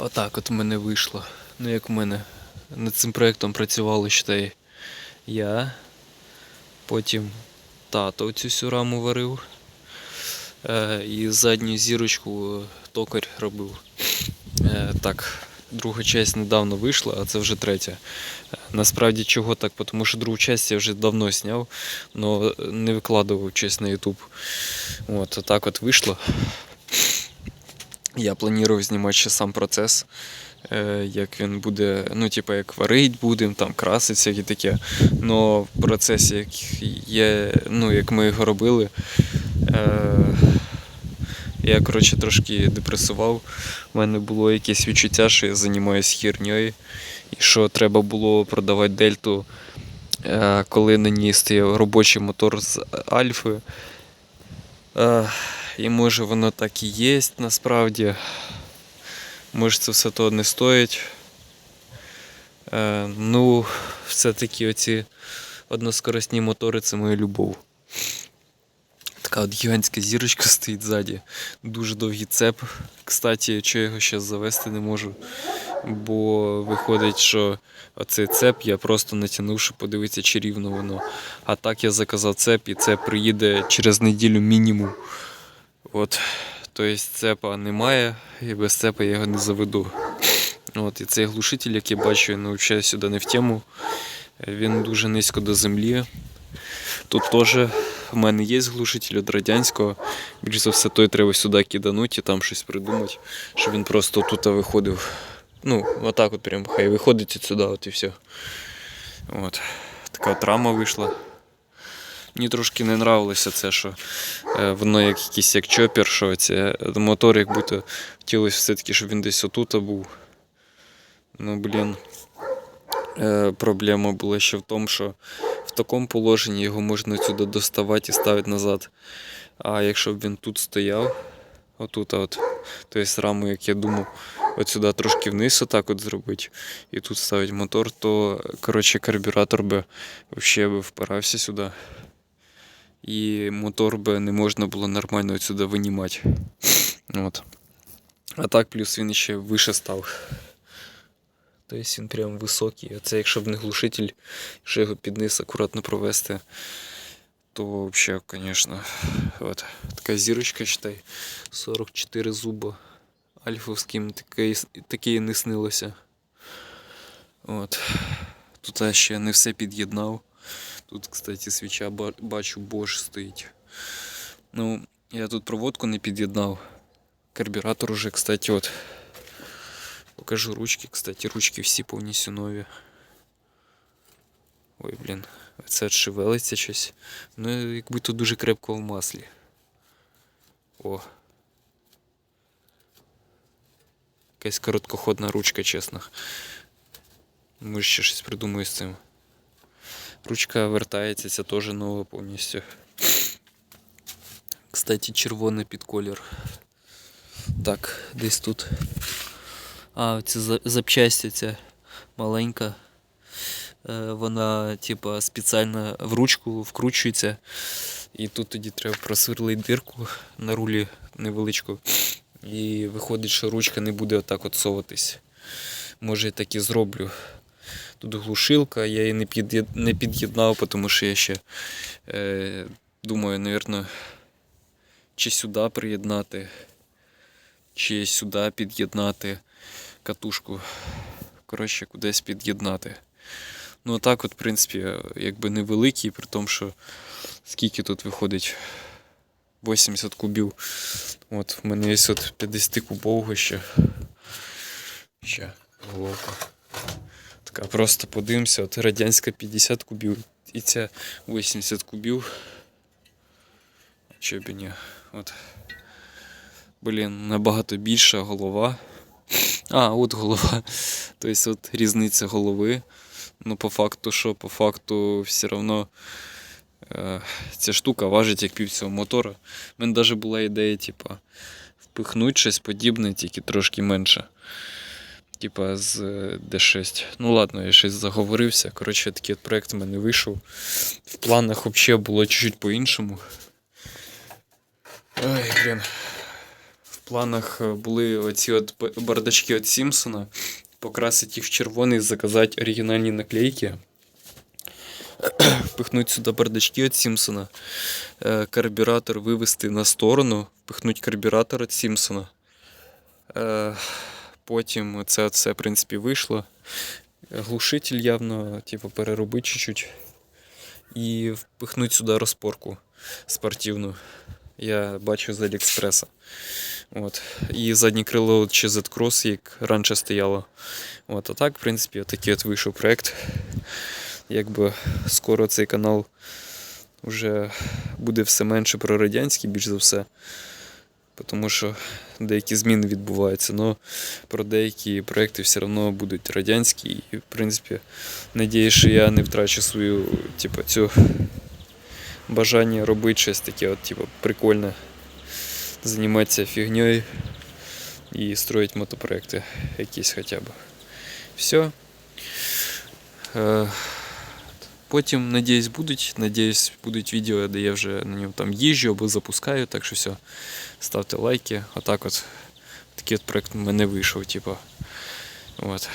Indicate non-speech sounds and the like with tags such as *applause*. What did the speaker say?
Отак от у мене вийшло. Ну як у мене над цим проєктом працювали ще я. Потім тато цю всю раму варив. Е, і задню зірочку токар робив. Е, так, друга часть недавно вийшла, а це вже третя. Е, Насправді чого так? Тому що другу часть я вже давно зняв, але не викладував честь на YouTube. От, так от вийшло. Я планував знімати ще сам процес, е, як він буде, ну, типу, як варить будемо, там краситься і таке. Но в процесі, як є, ну, як ми його робили, е, я, коротше, трошки депресував. У мене було якесь відчуття, що я займаюся херньою, і що треба було продавати дельту, е, коли на ній стояв робочий мотор з Альфи. І може воно так і є насправді. Може це все того не стоїть. Е, ну, все-таки оці односкоростні мотори це моя любов. Така от гігантська зірочка *laughs* стоїть ззаді. Дуже довгий цеп. Кстати, що його ще завести не можу. Бо виходить, що оцей цеп я просто натягнув, щоб подивитися, чи рівно воно. А так я заказав цеп, і це приїде через неділю мінімум. От, тобто цепа немає, і без цепа я його не заведу. От, і цей глушитель, який бачу, ну, взагалі сюди не в тему. Він дуже низько до землі. Тут теж в мене є глушитель від радянського. Більш за все, той треба сюди киданути і там щось придумати, щоб він просто тут виходив. Ну, отак от прям хай виходить сюди, от і все. От. Така от рама вийшла. Мені трошки не нравилося це, що е, воно як якийсь як чопір, що це мотор, як будто хотілося все-таки, щоб він десь отут був. Ну, блін. Е, проблема була ще в тому, що в такому положенні його можна сюди доставати і ставити назад. А якщо б він тут стояв, отут, от, тобто раму, як я думав, от сюди трошки вниз отак от зробити, і тут ставити мотор, то коротше, карбюратор би взагалі впирався сюди. І мотор би не можна було нормально отсюди винімати. От. А так, плюс він ще вище став. Тобто він прям високий. Оце якщо б не глушитель, якщо його під низ акуратно провести, то взагалі, звісно, от. така зірочка, считай, 44 зуба. Альфовським таке, таке і не снилося. От. Тут я ще не все під'єднав. Тут, кстати, свіча бачу Bosch стоїть. Ну, я тут проводку не під'єднав. Карбюратор уже, кстати, от. Покажу ручки, кстати, ручки всі повністю нові. Ой, блін, це шевелиться щось. Ну, якби тут дуже крепко в маслі. О. Якась короткоходна ручка, чесно. Може ще щось придумаю з цим. Ручка вертається, це теж нова повністю. Кстати, червоний під колір. Так, десь тут. А, ця за- запчасть ця маленька. Е, Вона, типа, спеціально в ручку вкручується. І тут тоді треба просверлити дирку на рулі невеличку. І виходить, що ручка не буде отак от. Може, я так і зроблю. Тут глушилка, я її не, під'єд... не під'єднав, тому що я ще е, думаю, напевно, чи сюди приєднати, чи сюди під'єднати катушку. Коротше, кудись під'єднати. Ну, так, от, в принципі, якби невеликий, при тому, що скільки тут виходить 80 кубів. От, в мене є от 50 кубового ще. Ще головка. Така просто подивимося, от радянська 50 кубів і ця 80 кубів. Чи б ні. От. Блін, набагато більша голова. А, от голова. Тобто от різниця голови. Ну, по факту, що по факту все одно е, ця штука важить як пів цього мотора. У мене навіть була ідея, типа, впихнути щось подібне, тільки трошки менше. Типа з е, D6. Ну ладно, я щось заговорився. Коротше, такий от проект в мене вийшов. В планах взагалі було чуть-чуть по-іншому. Ой, блін. В планах е, були оці от бардачки від Сімпсона. Покрасити їх в червоний, заказати оригінальні наклейки. *clears throat* Впихнути сюди бардачки від Сімпсона. Е, Карбюратор вивести на сторону, впихнути карбюратор від Сімпсона. Потім це все, в принципі, вийшло. Глушитель явно, типу, переробити чуть-чуть. І впихнути сюди розпорку спортивну. Я бачу з Аліекспреса. От. І заднє крило ще Z-Cross, як раніше стояло. От, а так, в принципі, такий от вийшов проект. Якби скоро цей канал вже буде все менше про радянський, більш за все. Тому що деякі зміни відбуваються, але про деякі проекти все одно будуть радянські. І, в принципі, надіюсь, що я не втрачу свою, типу, цю бажання робити щось таке, от, типу, прикольне, займатися фігньою і строїти мотопроекти якісь хоча б. Все. Потім, надіюсь, будуть. Надіюсь, будуть відео, де я вже на ньому там їжджу або запускаю. Так що все. Ставте лайки. Отак от такий от проект в мене вийшов, типу. От.